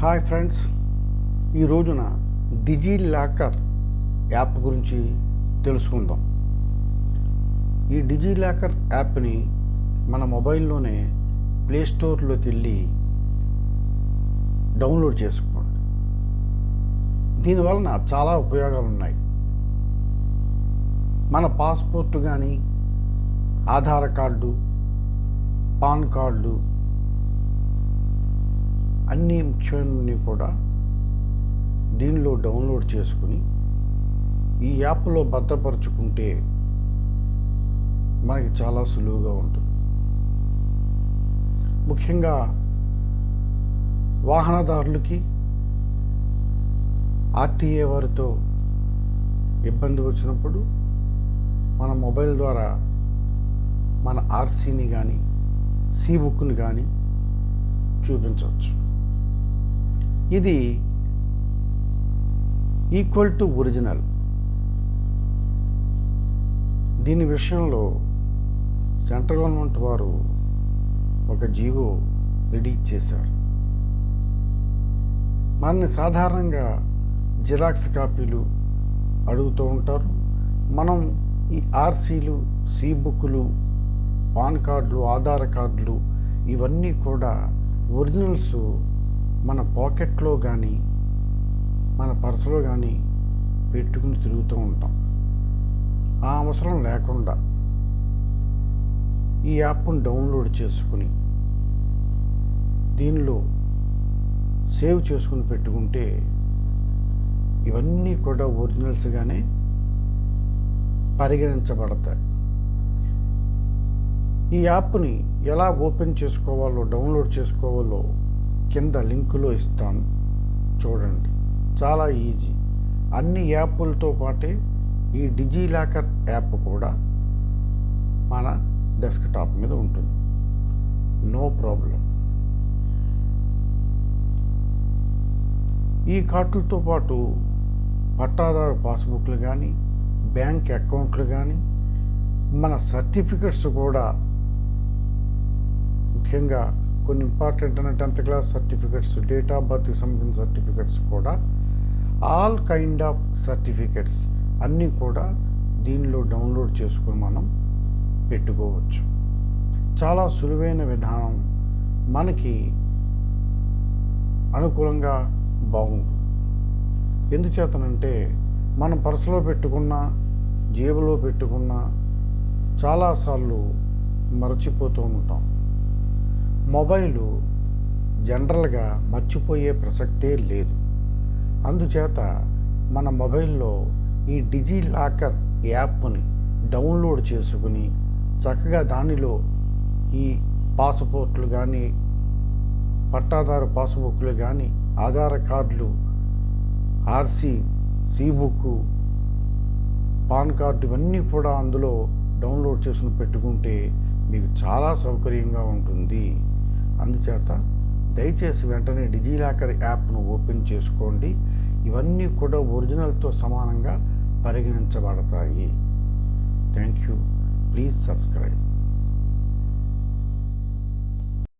Hi friends ఈ రోజున Digi locker app గురించి తెలుసుకుందాం. ఈ డిజీ లాకర్ యాప్ని మన మొబైల్లోనే ప్లేస్టోర్లోకి వెళ్ళి డౌన్లోడ్ చేసుకోండి. దీనివలన చాలా ఉపయోగాలు ఉన్నాయి. మన పాస్పోర్ట్ కానీ ఆధార్ కార్డు పాన్ కార్డు అన్ని ముఖ్యమైనవి కూడా దీనిలో డౌన్లోడ్ చేసుకుని ఈ యాప్లో భద్రపరుచుకుంటే మనకి చాలా సులువుగా ఉంటుంది. ముఖ్యంగా వాహనదారులకి ఆర్టీఏ వారితో ఇబ్బంది వచ్చినప్పుడు మన మొబైల్ ద్వారా మన ఆర్సీని కానీ సీ బుక్ని కానీ చూపించవచ్చు. ఇది ఈక్వల్ టు ఒరిజినల్. దీని విషయంలో సెంట్రల్ గవర్నమెంట్ వారు ఒక జీవో రిలీజ్ చేశారు. మనని సాధారణంగా జిరాక్స్ కాపీలు అడుగుతూ ఉంటారు. మనం ఈ ఆర్సీలు సి బుక్లు పాన్ కార్డులు ఆధార్ కార్డులు ఇవన్నీ కూడా ఒరిజినల్స్ మన పాకెట్లో కానీ మన పర్సులో కానీ పెట్టుకుని తిరుగుతూ ఉంటాం. ఆ అవసరం లేకుండా ఈ యాప్ను డౌన్లోడ్ చేసుకుని దీనిలో సేవ్ చేసుకుని పెట్టుకుంటే ఇవన్నీ కూడా ఒరిజినల్స్గానే పరిగణించబడతాయి. ఈ యాప్ని ఎలా ఓపెన్ చేసుకోవాలో డౌన్లోడ్ చేసుకోవాలో కింద లింకులో ఇస్తాను. చూడండి. చాలా ఈజీ. అన్ని యాప్లతో పాటే ఈ డిజీలాకర్ యాప్ కూడా మన డెస్క్టాప్ మీద ఉంటుంది. No problem. ఈ కార్డులతో పాటు పట్టాదారు పాస్బుక్లు కానీ బ్యాంక్ అకౌంట్లు కానీ మన సర్టిఫికెట్స్ కూడా ముఖ్యంగా కొన్ని ఇంపార్టెంట్ అయిన tenth class certificates date of బర్త్కి సంబంధించిన సర్టిఫికెట్స్ కూడా ఆల్ కైండ్ ఆఫ్ సర్టిఫికెట్స్ అన్నీ కూడా దీనిలో డౌన్లోడ్ చేసుకుని మనం పెట్టుకోవచ్చు. చాలా సులువైన విధానం. మనకి అనుకూలంగా బాగుంటుంది. ఎందుచేతనంటే మనం పర్సులో పెట్టుకున్న జేబులో పెట్టుకున్న చాలాసార్లు మరచిపోతూ ఉంటాం. మొబైలు జనరల్గా మర్చిపోయే ప్రసక్తే లేదు. అందుచేత మన మొబైల్లో ఈ డిజీ లాకర్ యాప్ని డౌన్లోడ్ చేసుకుని చక్కగా దానిలో ఈ పాస్పోర్ట్లు కానీ పట్టాదారు పాస్బుక్లు కానీ ఆధార్ కార్డులు RC C book PAN card ఇవన్నీ కూడా అందులో డౌన్లోడ్ చేసుకుని పెట్టుకుంటే మీకు చాలా సౌకర్యంగా ఉంటుంది. అందుచేత దయచేసి వెంటనే డిజిలాకర్ యాప్ను ఓపెన్ చేసుకోండి. ఇవన్నీ కూడా ఒరిజినల్తో సమానంగా పరిగణించబడతాయి. Thank you. Please subscribe.